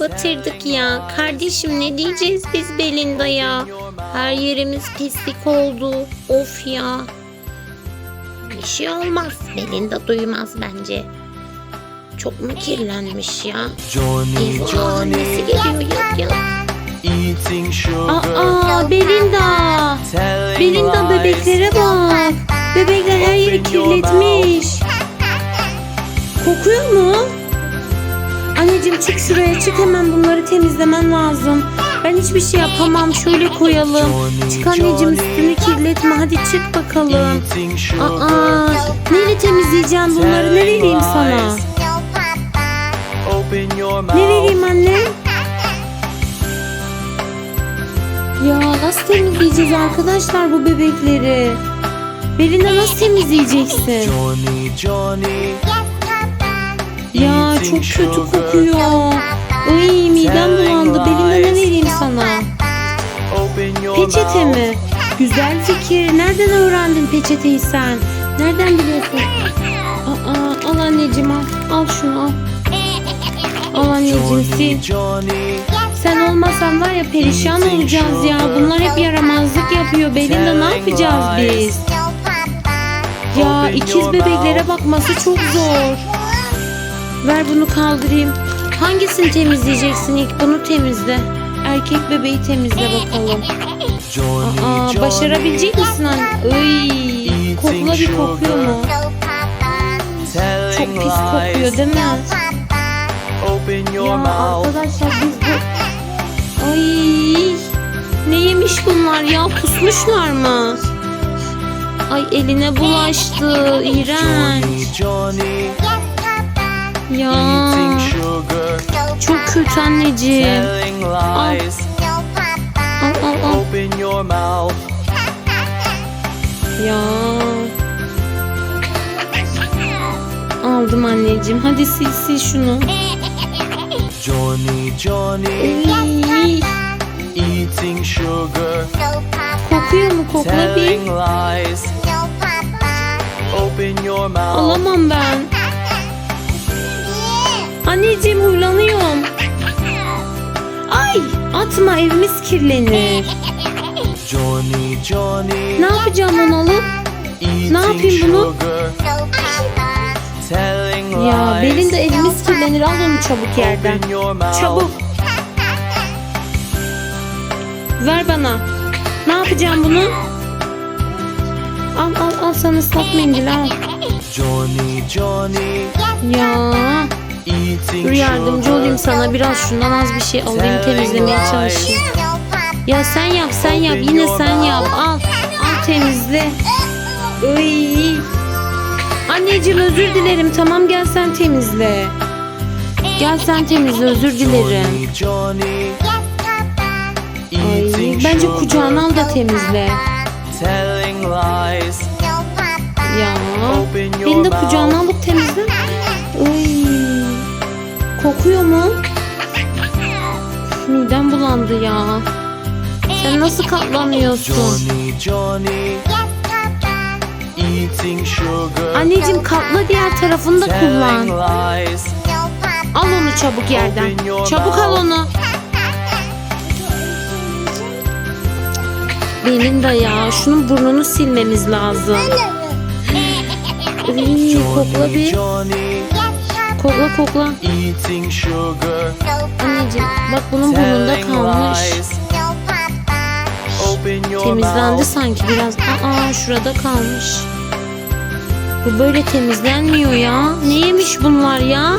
batırdık ya. Kardeşim ne diyeceğiz biz Belinda'ya? Her yerimiz pislik oldu. Of ya. Bir şey olmaz. Belinda duymaz bence. Çok mu kirlenmiş ya? Johnny, Eyvah Johnny, annesi geliyor yok ya. eating sugar, Aa Belinda. Belinda bebeklere bak. Bebekler her yeri kirletmiş. Kokuyor mu? Anneciğim çık şuraya çık hemen bunları temizlemen lazım. Ben hiçbir şey yapamam. Şöyle koyalım. Çık anneciğim üstünü kirletme. Hadi çık bakalım. Aa, neyle temizleyeceğim bunları? Ne vereyim sana? Ne vereyim anne? Ya nasıl temizleyeceğiz arkadaşlar bu bebekleri? Belinda nasıl temizleyeceksin? Johnny, Johnny, Ya çok kötü kokuyor. Ay midem bulandı. Belinda ne vereyim sana? Peçete mi? Güzel fikir. Nereden öğrendin peçeteyi sen? Nereden biliyorsun? Aa, al anneciğim al. Al şunu al. Al anneciğim sil. Sen olmasan var ya perişan olacağız ya. Bunlar hep yaramazlık yapıyor. Belinda ne yapacağız biz? Ya ikiz bebeklere bakması çok zor. Ver bunu kaldırayım. Hangisini temizleyeceksin ilk? Bunu temizle. Erkek bebeği temizle bakalım. Aa, başarabilecek misin anne? Iy, kokla bir kokuyor mu? Çok pis kokuyor değil mi? Ya arkadaşlar biz bu... Ay ne yemiş bunlar ya? Kusmuşlar mı? Ay eline bulaştı. İğrenç. Ya çok kötü anneciğim. Al al al. Mouth. Ya. Aldım anneciğim. Hadi sil sil şunu. Johnny, Johnny, Iy, eating sugar, kokuyor mu? Kokla bir. telling lies. Open your mouth. Alamam ben. Anneciğim huylanıyorum. Ay atma evimiz kirlenir. Johnny, Johnny, Ne yapacağım onu alıp? eating yapayım bunu? Ya. Belinda evimiz kirlenir al onu çabuk yerden. Çabuk. Ver bana. Ne yapacağım bunu? Al al al sana ıslak mendil al. Johnny, Johnny, Ya dur yardımcı olayım sana biraz şundan az bir şey alayım temizlemeye çalışayım. Ya sen yap sen yap yine sen yap al. Al temizle. Iy. Anneciğim özür dilerim tamam gel sen temizle. Gel sen temizle özür dilerim. Ay, bence kucağına al da temizle. Ya beni de kucağına alıp temizle. Kokuyor mu? Midem bulandı ya. Sen nasıl katlanıyorsun? Johnny, Johnny, Anneciğim katla diğer tarafını da kullan. Al onu çabuk yerden. Çabuk al onu. Belinda ya şunun burnunu silmemiz lazım. Iy, kokla bir. Kokla kokla. eating sugar, Anneciğim bak bunun burnunda kalmış. Temizlendi sanki biraz. Aa şurada kalmış. Bu böyle temizlenmiyor ya. Ne yemiş bunlar ya?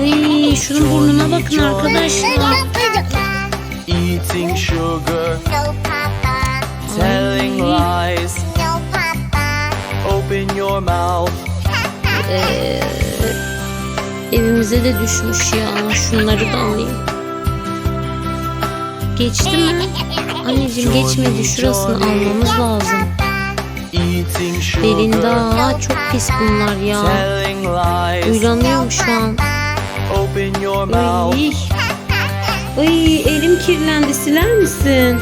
Ay, şunun burnuna bakın arkadaşlar. Eating sugar, telling lies. Open your mouth. Ee, evimize de düşmüş ya. Şunları da alayım. Geçti mi? Anneciğim geçmedi. Şurasını almamız lazım. Belinda çok pis bunlar ya. Uylanıyorum şu an. Ay. Ay elim kirlendi siler misin?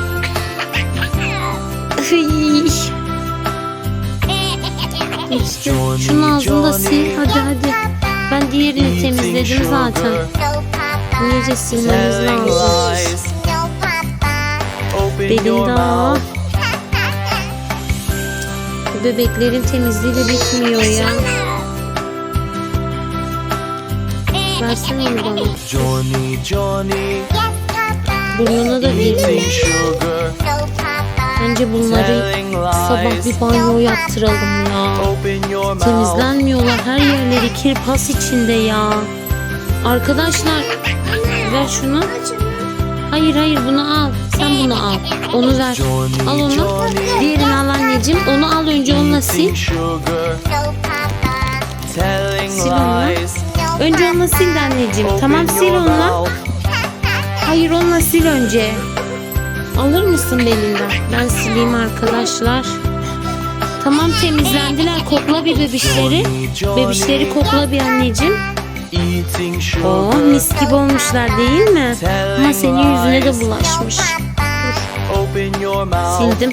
İşte şunun ağzını da sil hadi hadi. Ben diğerini temizledim zaten. İyice silmemiz telling lazım. Belinda. Bu bebeklerin temizliği de bitmiyor ya. Versene onu bana. Johnny, Johnny, Burnuna da girmiş. Bence bunları sabah bir banyo yaptıralım ya. Temizlenmiyorlar. Her yerleri kir pas içinde ya. Arkadaşlar ver şunu. Hayır hayır bunu al. Sen bunu al. Onu ver. Al onu. Diğerini al anneciğim. Onu al önce onunla sil. Sil onu. Önce onunla sil anneciğim. Tamam sil onunla. Hayır onunla sil önce. Alır mısın Belinda? Ben sileyim arkadaşlar. Tamam temizlendiler. Kokla bir bebişleri. Bebişleri kokla bir anneciğim. Oh mis gibi olmuşlar değil mi? Ama senin yüzüne de bulaşmış. Sildim.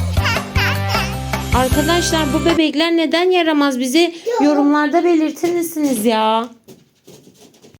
Arkadaşlar bu bebekler neden yaramaz bize yorumlarda belirtir misiniz ya?